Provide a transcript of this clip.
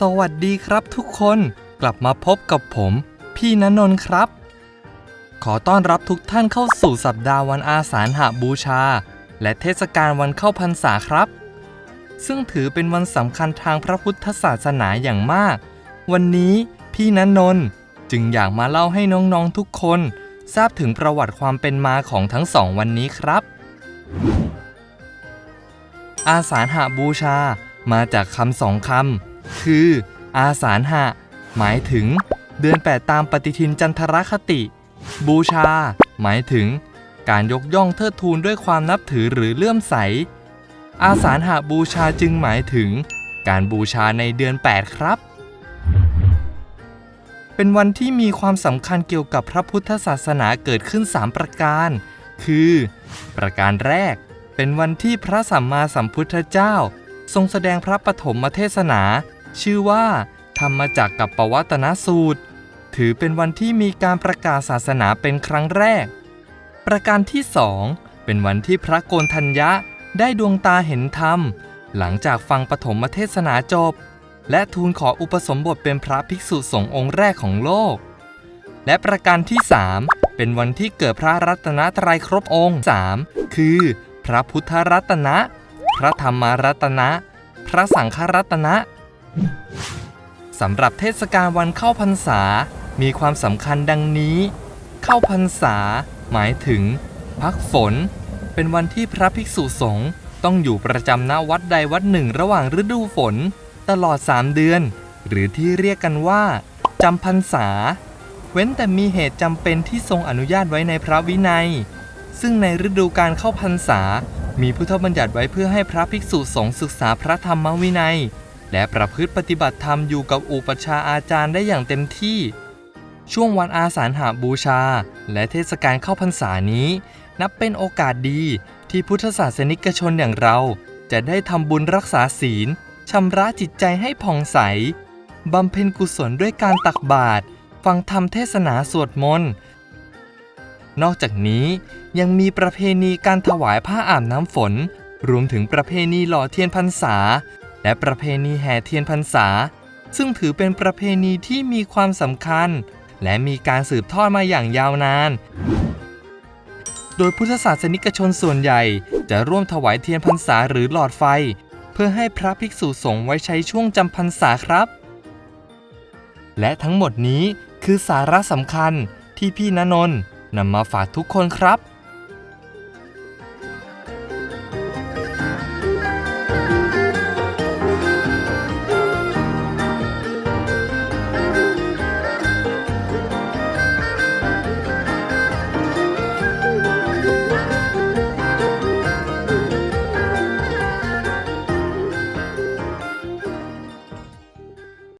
สวัสดีครับทุกคนกลับมาพบกับผม พี่ณนนท์ครับ ขอต้อนรับทุกท่านเข้าสู่สัปดาห์วันอาสาฬหบูชา และเทศกาลวันเข้าพรรษาครับ ซึ่งถือเป็นวันสำคัญทางพระพุทธศาสนาอย่างมาก วันนี้พี่ณนนท์จึงอยากมาเล่าให้น้องๆทุกคน ทราบถึงประวัติความเป็นมาของทั้งสองวันนี้ครับ อาสาฬหบูชามาจากคำสองคำ คืออาสาฬหะ หมายถึงเดือนแปดตามปฏิทินจันทรคติ บูชา หมายถึง การยกย่องเทิดทูนด้วยความนับถือหรือเลื่อมใส อาสาฬหะบูชาจึงหมายถึง การบูชาในเดือน 8 ครับ เป็นวันที่มีความสำคัญเกี่ยวกับพระพุทธศาสนาเกิดขึ้น 3 ประการ คือ ประการแรก เป็นวันที่พระสัมมาสัมพุทธเจ้า ทรงแสดงพระปฐมเทศนา ชื่อว่า ธรรมจักกับปวัตนสูตร ถือเป็นวันที่มีการประกาศศาสนาเป็นครั้งแรก ประการที่สองเป็นวันที่พระโกนทัญญะได้ดวงตาเห็นธรรม หลังจากฟังปฐมเทศนาจบ และทูลขออุปสมบทเป็นพระภิกษุสงฆ์องค์แรกของโลก และประการที่3เป็นวันที่เกิดพระรัตนตรัยครบองค์3คือ พระพุทธรัตนะ พระธรรมรัตนะ พระสังฆรัตนะสำหรับเทศกาลวันเข้าพรรษา มีความสำคัญดังนี้ เข้าพรรษา หมายถึง พักฝน เป็นวันที่พระภิกษุสงฆ์ต้องอยู่ประจำณวัดใดวัดหนึ่งระหว่างฤดูฝน ตลอด 3 เดือน หรือที่เรียกกันว่าจำพรรษา เว้นแต่มีเหตุจำเป็นที่ทรงอนุญาตไว้ในพระวินัย ซึ่งในฤดูการเข้าพรรษา มีพุทธบัญญัติไว้เพื่อให้พระภิกษุสงฆ์ศึกษาพระธรรมวินัย และประพฤติปฏิบัติธรรมอยู่กับอุปชาอาจารย์ได้อย่างเต็มที่ ช่วงวันอาสาฬหาบูชา และเทศกาลเข้าพรรษานี้ นับเป็นโอกาสดีที่พุทธศาสนิกชนอย่างเรา จะได้ทำบุญรักษาศีลชำระจิตใจให้ผ่องใสบำเพ็ญกุศลด้วยการตักบาตรฟังธรรมเทศนาสวดมนต์ นอกจากนี้ยังมีประเพณีการถวายผ้าอาบน้ำฝน รวมถึงประเพณีหล่อเทียนพรรษา และประเพณีแห่เทียนพรรษา ซึ่งถือเป็นประเพณีที่มีความสำคัญ และมีการสืบทอดมาอย่างยาวนาน โดยพุทธศาสนิกชนส่วนใหญ่ จะร่วมถวายเทียนพรรษาหรือหลอดไฟ เพื่อให้พระภิกษุสงฆ์ไว้ใช้ช่วงจำพรรษาครับ และทั้งหมดนี้คือสาระสำคัญที่พี่ณนนท์ นำมาฝากทุกคนครับ